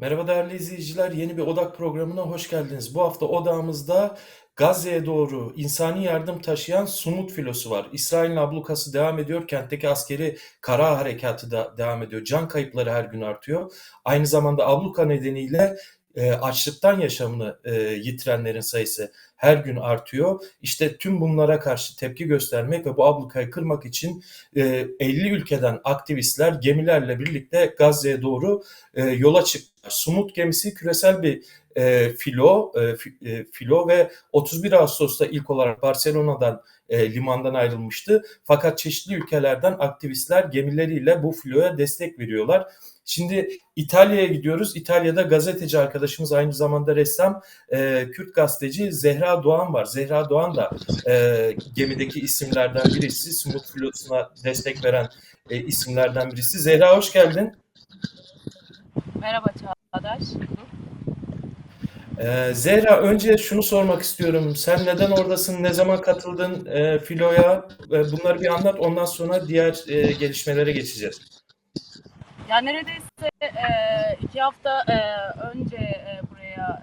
Merhaba değerli izleyiciler, yeni bir Odak programına hoş geldiniz. Bu hafta odağımızda Gazze'ye doğru insani yardım taşıyan Sumut filosu var. İsrail'in ablukası devam ediyor, kentteki askeri kara harekatı da devam ediyor. Can kayıpları her gün artıyor. Aynı zamanda abluka nedeniyle e, açlıktan yaşamını e, yitirenlerin sayısı her gün artıyor. İşte tüm bunlara karşı tepki göstermek ve bu ablukayı kırmak için e, 50 ülkeden aktivistler gemilerle birlikte Gazze'ye doğru e, yola çıktılar. Sumut gemisi küresel bir e, filo, e, e, filo ve 31 Ağustos'ta ilk olarak Barcelona'dan e, limandan ayrılmıştı. Fakat çeşitli ülkelerden aktivistler gemileriyle bu filoya destek veriyorlar. Şimdi İtalya'ya gidiyoruz. İtalya'da gazeteci arkadaşımız aynı zamanda ressam e, Kürt gazeteci Zehra Doğan var. Zehra Doğan da e, gemideki isimlerden birisi. Sumut filosuna destek veren e, isimlerden birisi. Zehra hoş geldin. Merhaba Çağdaş. Ee, Zehra önce şunu sormak istiyorum. Sen neden oradasın? Ne zaman katıldın e, filoya? E, bunları bir anlat. Ondan sonra diğer e, gelişmelere geçeceğiz. Ya neredeyse e, iki hafta e, önce e, buraya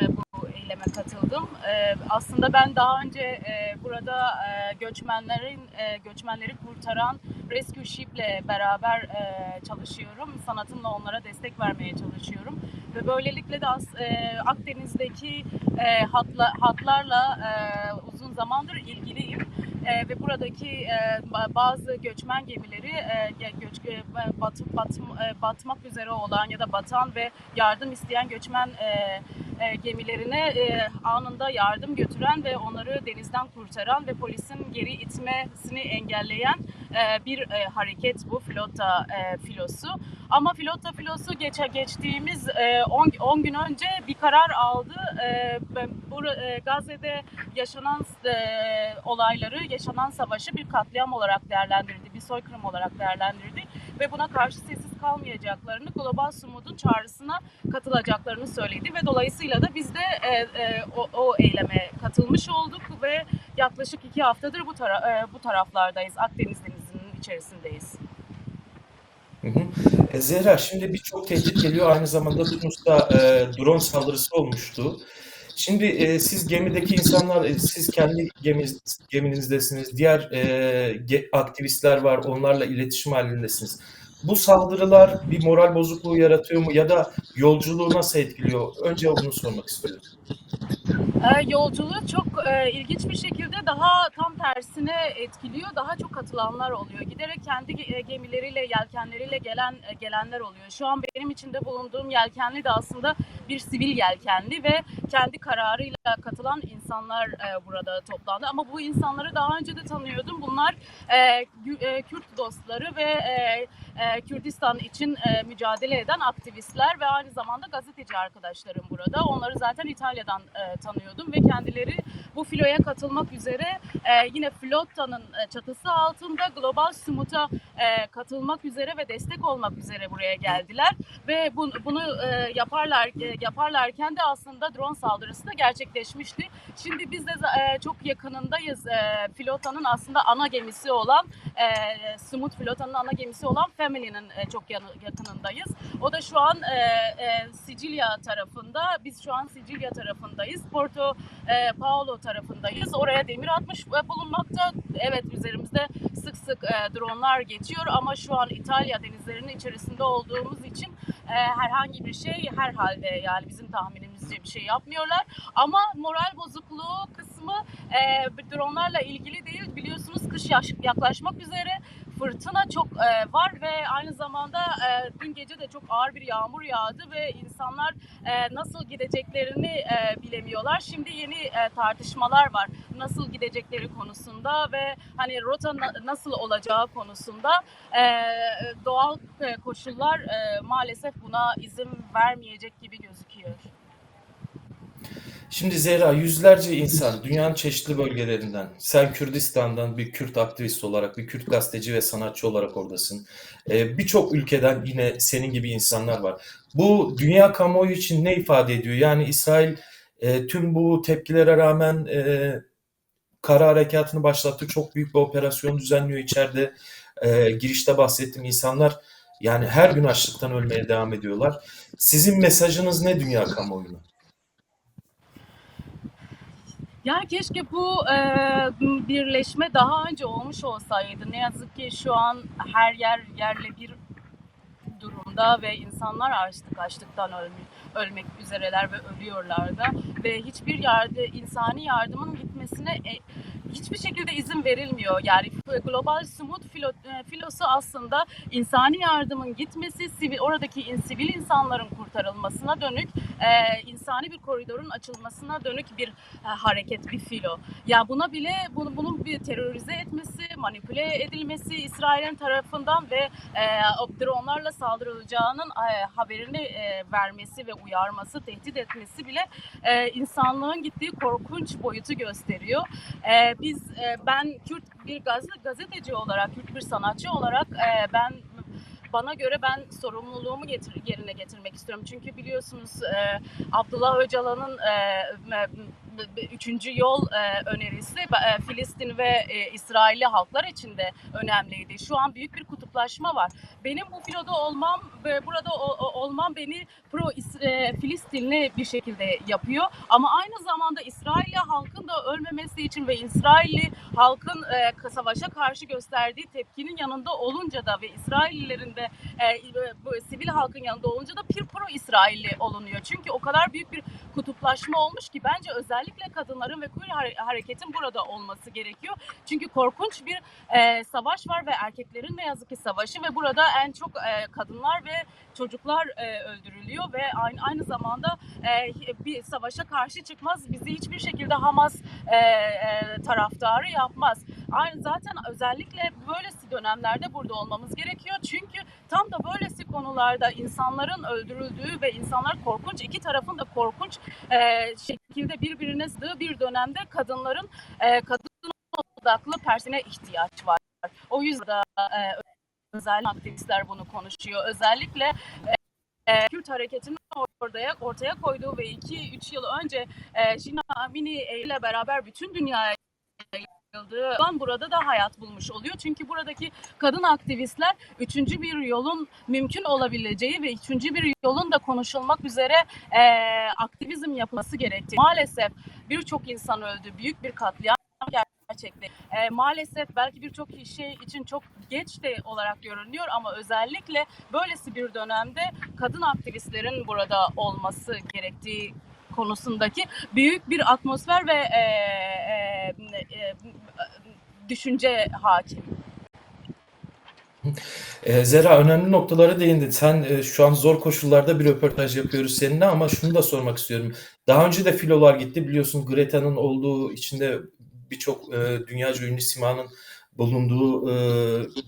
e, bu eyleme katıldım. E, aslında ben daha önce e, burada e, göçmenlerin e, göçmenleri kurtaran Rescue Ship'le beraber e, çalışıyorum. Sanatımla onlara destek vermeye çalışıyorum ve böylelikle de e, Akdeniz'deki e, hatla, hatlarla e, uzun zamandır ilgiliyim. E, ve buradaki e, bazı göçmen gemileri e, göç, e, batıp batım, e, batmak üzere olan ya da batan ve yardım isteyen göçmen e, e, gemilerine e, anında yardım götüren ve onları denizden kurtaran ve polisin geri itmesini engelleyen e, bir e, hareket bu flota e, filosu. Ama flota filosu geçe geçtiğimiz 10 e, gün önce bir karar aldı. Bu Gazze'de yaşanan olayları, yaşanan savaşı bir katliam olarak değerlendirdi, bir soykırım olarak değerlendirdi ve buna karşı sessiz kalmayacaklarını, Global Sumud'un çağrısına katılacaklarını söyledi ve dolayısıyla da biz de e, e, o, o eyleme katılmış olduk ve yaklaşık iki haftadır bu, tara e, bu taraflardayız, Akdeniz Denizi'nin içerisindeyiz. Hı hı. E, Zehra şimdi birçok tehdit geliyor. Aynı zamanda Tunus'ta e, drone saldırısı olmuştu. Şimdi e, siz gemideki insanlar, e, siz kendi geminiz, geminizdesiniz. Diğer e, ge, aktivistler var, onlarla iletişim halindesiniz. Bu saldırılar bir moral bozukluğu yaratıyor mu ya da yolculuğu nasıl etkiliyor? Önce bunu sormak istiyorum. E, yolculuğu çok e, ilginç bir şekilde daha tam tersine etkiliyor. Daha çok katılanlar oluyor. Giderek kendi e, gemileriyle, yelkenleriyle gelen e, gelenler oluyor. Şu an benim içinde bulunduğum yelkenli de aslında bir sivil yelkenli ve kendi kararıyla katılan insanlar e, burada toplandı. Ama bu insanları daha önce de tanıyordum. Bunlar e, e, Kürt dostları ve e, e, Kürdistan için e, mücadele eden aktivistler ve aynı zamanda gazeteci arkadaşlarım burada. Onları zaten İtalya'dan e, tanıyordum ve kendileri bu filoya katılmak üzere e, yine Flotta'nın e, çatısı altında Global Sumut'a e, katılmak üzere ve destek olmak üzere buraya geldiler ve bu, bunu e, yaparlar e, yaparlarken de aslında drone saldırısı da gerçekleşmişti. Şimdi biz de e, çok yakınındayız e, Flotta'nın aslında ana gemisi olan e, Sumut Flotta'nın ana gemisi olan Family'nin e, çok yakınındayız. O da şu an e, e, Sicilya tarafında. Biz şu an Sicilya tarafındayız. Porto e, Paolo tarafındayız. Oraya demir atmış bulunmakta. Evet üzerimizde sık sık e, dronlar geçiyor ama şu an İtalya denizlerinin içerisinde olduğumuz için e, herhangi bir şey herhalde yani bizim tahminimizce bir şey yapmıyorlar. Ama moral bozukluğu kısmı e, dronlarla ilgili değil. Biliyorsunuz kış yaklaşmak üzere fırtına çok e, var ve aynı zamanda e, dün gece de çok ağır bir yağmur yağdı ve insanlar e, nasıl gideceklerini e, bilemiyorlar. Şimdi yeni e, tartışmalar var nasıl gidecekleri konusunda ve hani rota na, nasıl olacağı konusunda e, doğal e, koşullar e, maalesef buna izin vermeyecek gibi gözüküyor. Şimdi Zehra yüzlerce insan dünyanın çeşitli bölgelerinden, sen Kürdistan'dan bir Kürt aktivist olarak, bir Kürt gazeteci ve sanatçı olarak oradasın. Ee, Birçok ülkeden yine senin gibi insanlar var. Bu dünya kamuoyu için ne ifade ediyor? Yani İsrail e, tüm bu tepkilere rağmen e, kara harekatını başlattı. Çok büyük bir operasyon düzenliyor içeride. E, girişte bahsettim insanlar Yani her gün açlıktan ölmeye devam ediyorlar. Sizin mesajınız ne dünya kamuoyuna? Ya keşke bu e, birleşme daha önce olmuş olsaydı. Ne yazık ki şu an her yer yerle bir durumda ve insanlar açlık açlıktan ölmüş, ölmek üzereler ve ölüyorlar da ve hiçbir yerde insani yardımın gitmesine e, hiçbir şekilde izin verilmiyor. Yani global smooth filo, e, filosu aslında insani yardımın gitmesi, sivil, oradaki in, sivil insanların kurtarılmasına dönük, e, insani bir koridorun açılmasına dönük bir e, hareket, bir filo. Ya buna bile bunu, bunun bir terörize etmesi, manipüle edilmesi İsrail'in tarafından ve e, dronlarla saldırılacağının e, haberini e, vermesi ve uyarması, tehdit etmesi bile e, insanlığın gittiği korkunç boyutu gösteriyor. E, biz, e, ben Kürt bir gaz, gazeteci olarak, Kürt bir sanatçı olarak e, ben bana göre ben sorumluluğumu getir, yerine getirmek istiyorum. Çünkü biliyorsunuz e, Abdullah Öcalan'ın e, üçüncü yol e, önerisi e, Filistin ve e, İsrailli halklar için de önemliydi. Şu an büyük bir kutuplaşma var. Benim bu filoda olmam, ve burada olmam beni pro e, Filistinli bir şekilde yapıyor. Ama aynı zamanda İsrailli halkın da ölmemesi için ve İsrailli halkın e, savaşa karşı gösterdiği tepkinin yanında olunca da ve İsraillilerin de e, bu sivil halkın yanında olunca da bir pro İsrailli olunuyor. Çünkü o kadar büyük bir kutuplaşma olmuş ki bence özellikle kadınların ve queer hareketin burada olması gerekiyor. Çünkü korkunç bir e, savaş var ve erkeklerin ne yazık ki savaşı ve burada en çok e, kadınlar ve çocuklar e, öldürülüyor ve aynı, aynı zamanda e, bir savaşa karşı çıkmaz. Bizi hiçbir şekilde Hamas e, e, taraftarı yapmaz. Aynı zaten özellikle böylesi dönemlerde burada olmamız gerekiyor. Çünkü tam da böylesi konularda insanların öldürüldüğü ve insanlar korkunç iki tarafın da korkunç e, şekilde birbirine sığdığı bir dönemde kadınların e, kadın odaklı persine ihtiyaç var. O yüzden e, özel aktivistler bunu konuşuyor. Özellikle e, Kürt hareketinin ortaya, ortaya koyduğu ve 2-3 yıl önce e, Jina Amini ile beraber bütün dünyaya yayıldığı burada da hayat bulmuş oluyor. Çünkü buradaki kadın aktivistler üçüncü bir yolun mümkün olabileceği ve üçüncü bir yolun da konuşulmak üzere e, aktivizm yapılması gerektiği. Maalesef birçok insan öldü. Büyük bir katliam gerçekten. E, maalesef belki birçok şey için çok geç de olarak görünüyor ama özellikle böylesi bir dönemde kadın aktivistlerin burada olması gerektiği konusundaki büyük bir atmosfer ve e, e, e, düşünce hakim. E, Zera önemli noktalara değindin. Sen e, şu an zor koşullarda bir röportaj yapıyoruz seninle ama şunu da sormak istiyorum. Daha önce de filolar gitti biliyorsun Greta'nın olduğu içinde birçok e, dünyaca ünlü simanın bulunduğu e,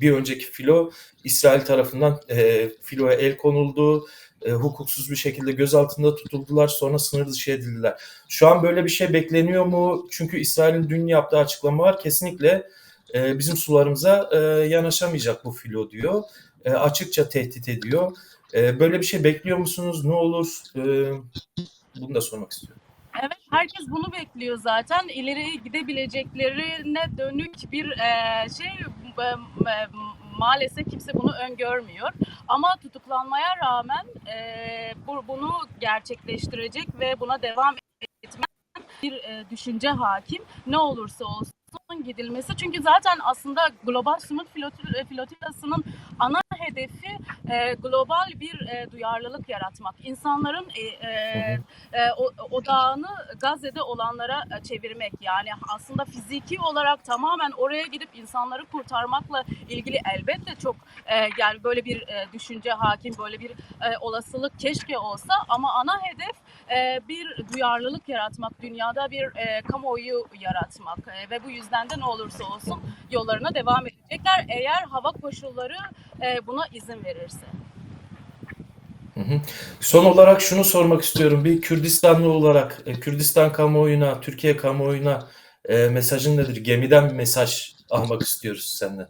bir önceki filo İsrail tarafından e, filoya el konuldu. E, hukuksuz bir şekilde gözaltında tutuldular sonra sınır dışı edildiler. Şu an böyle bir şey bekleniyor mu? Çünkü İsrail'in dün yaptığı açıklama var. Kesinlikle e, bizim sularımıza e, yanaşamayacak bu filo diyor. E, açıkça tehdit ediyor. E, böyle bir şey bekliyor musunuz? Ne olur? E, bunu da sormak istiyorum. Evet, herkes bunu bekliyor zaten. İleri gidebileceklerine dönük bir e, şey e, e, maalesef kimse bunu öngörmüyor. Ama tutuklanmaya rağmen e, bu, bunu gerçekleştirecek ve buna devam etmek bir e, düşünce hakim. Ne olursa olsun gidilmesi. Çünkü zaten aslında global sınıf flotilasının ana hedefi e, global bir e, duyarlılık yaratmak. İnsanların e, e, e, odağını Gazze'de olanlara e, çevirmek. Yani aslında fiziki olarak tamamen oraya gidip insanları kurtarmakla ilgili elbette çok e, yani böyle bir e, düşünce hakim, böyle bir e, olasılık keşke olsa ama ana hedef e, bir duyarlılık yaratmak, dünyada bir e, kamuoyu yaratmak e, ve bu yüzden de ne olursa olsun yollarına devam edecekler eğer hava koşulları e, buna izin verirse. Hı hı. Son olarak şunu sormak istiyorum. Bir Kürdistanlı olarak e, Kürdistan kamuoyuna, Türkiye kamuoyuna e, mesajın nedir? Gemiden bir mesaj almak istiyoruz senden.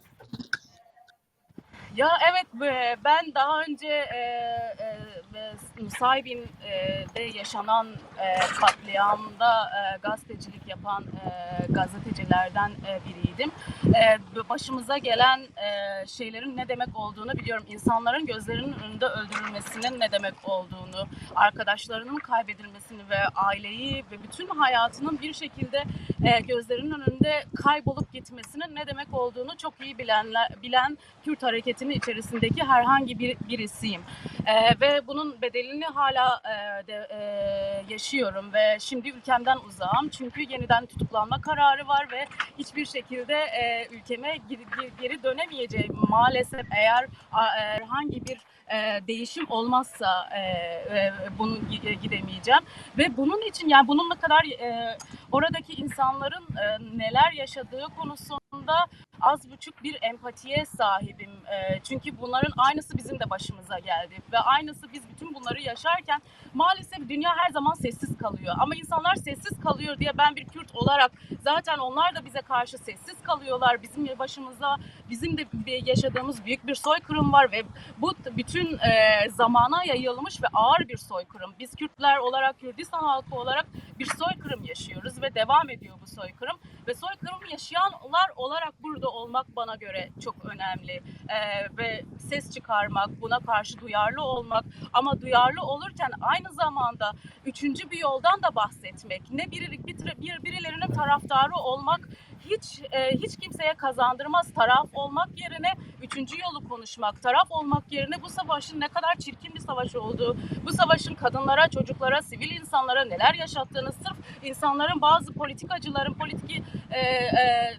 Ya evet e, ben daha önce e, e, e, Nusaybin'de yaşanan e, katliamda e, gazetecilik yapan e, gazetecilerden e, biriydim. E, başımıza gelen e, şeylerin ne demek olduğunu biliyorum. İnsanların gözlerinin önünde öldürülmesinin ne demek olduğunu, arkadaşlarının kaybedilmesini ve aileyi ve bütün hayatının bir şekilde e, gözlerinin önünde kaybolup gitmesinin ne demek olduğunu çok iyi bilenler, bilen Kürt hareketinin içerisindeki herhangi bir birisiyim. Ee, ve bunun bedelini hala e, de, e, yaşıyorum ve şimdi ülkemden uzağım çünkü yeniden tutuklanma kararı var ve hiçbir şekilde e, ülkeme geri, geri dönemeyeceğim. Maalesef eğer e, herhangi bir e, değişim olmazsa e, e, bunu gidemeyeceğim. Ve bunun için yani bunun ne kadar e, oradaki insanların e, neler yaşadığı konusunda az buçuk bir empatiye sahibim. E, çünkü bunların aynısı bizim de başımıza geldi. Ve aynısı biz bunları yaşarken maalesef dünya her zaman sessiz kalıyor. Ama insanlar sessiz kalıyor diye ben bir Kürt olarak zaten onlar da bize karşı sessiz kalıyorlar. Bizim başımıza bizim de yaşadığımız büyük bir soykırım var ve bu bütün e, zamana yayılmış ve ağır bir soykırım. Biz Kürtler olarak, Kürdistan halkı olarak bir soykırım yaşıyoruz ve devam ediyor bu soykırım. Ve soykırım yaşayanlar olarak burada olmak bana göre çok önemli. E, ve ses çıkarmak, buna karşı duyarlı olmak ama duyarlı olurken aynı zamanda üçüncü bir yoldan da bahsetmek. Ne biri, bir, bir, birilerinin taraftarı olmak hiç e, hiç kimseye kazandırmaz. Taraf olmak yerine üçüncü yolu konuşmak, taraf olmak yerine bu savaşın ne kadar çirkin bir savaş olduğu, bu savaşın kadınlara, çocuklara, sivil insanlara neler yaşattığını sırf insanların bazı politikacıların politik e, e,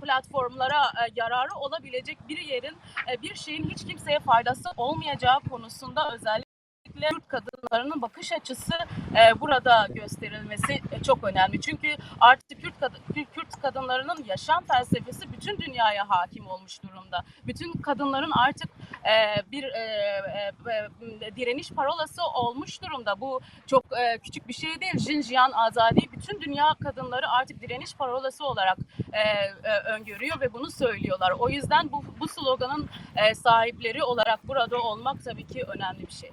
platformlara e, yararı olabilecek bir yerin, e, bir şeyin hiç kimseye faydası olmayacağı konusunda özellikle Kürt kadınlarının bakış açısı e, burada gösterilmesi e, çok önemli. Çünkü artık Kürt, kad Kürt kadınlarının yaşam felsefesi bütün dünyaya hakim olmuş durumda. Bütün kadınların artık e, bir e, e, direniş parolası olmuş durumda. Bu çok e, küçük bir şey değil. Jinjiyan Azadi bütün dünya kadınları artık direniş parolası olarak e, e, öngörüyor ve bunu söylüyorlar. O yüzden bu, bu sloganın e, sahipleri olarak burada olmak tabii ki önemli bir şey.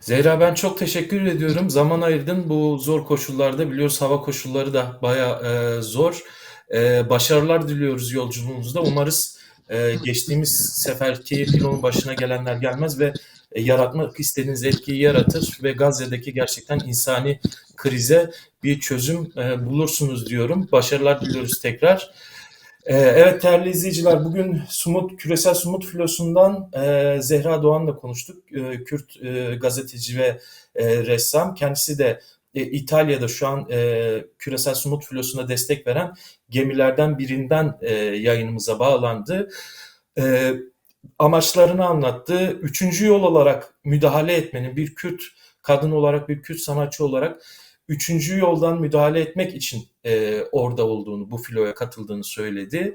Zehra ben çok teşekkür ediyorum. Zaman ayırdın bu zor koşullarda. Biliyoruz hava koşulları da baya e, zor. E, başarılar diliyoruz yolculuğunuzda. Umarız e, geçtiğimiz seferki filonun başına gelenler gelmez ve e, yaratmak istediğiniz etkiyi yaratır ve Gazze'deki gerçekten insani krize bir çözüm e, bulursunuz diyorum. Başarılar diliyoruz tekrar. Ee, evet değerli izleyiciler bugün Sumut Küresel Sumut Filosu'ndan e, Zehra Doğan'la konuştuk. E, Kürt e, gazeteci ve e, ressam. Kendisi de e, İtalya'da şu an e, Küresel Sumut Filosu'na destek veren gemilerden birinden e, yayınımıza bağlandı. E, amaçlarını anlattı. Üçüncü yol olarak müdahale etmenin bir Kürt kadın olarak bir Kürt sanatçı olarak üçüncü yoldan müdahale etmek için e, orada olduğunu, bu filoya katıldığını söyledi.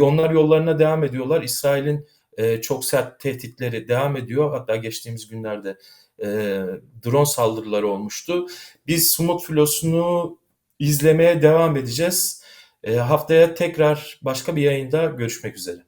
Onlar yollarına devam ediyorlar. İsrail'in e, çok sert tehditleri devam ediyor. Hatta geçtiğimiz günlerde e, drone saldırıları olmuştu. Biz Sumut filosunu izlemeye devam edeceğiz. E, haftaya tekrar başka bir yayında görüşmek üzere.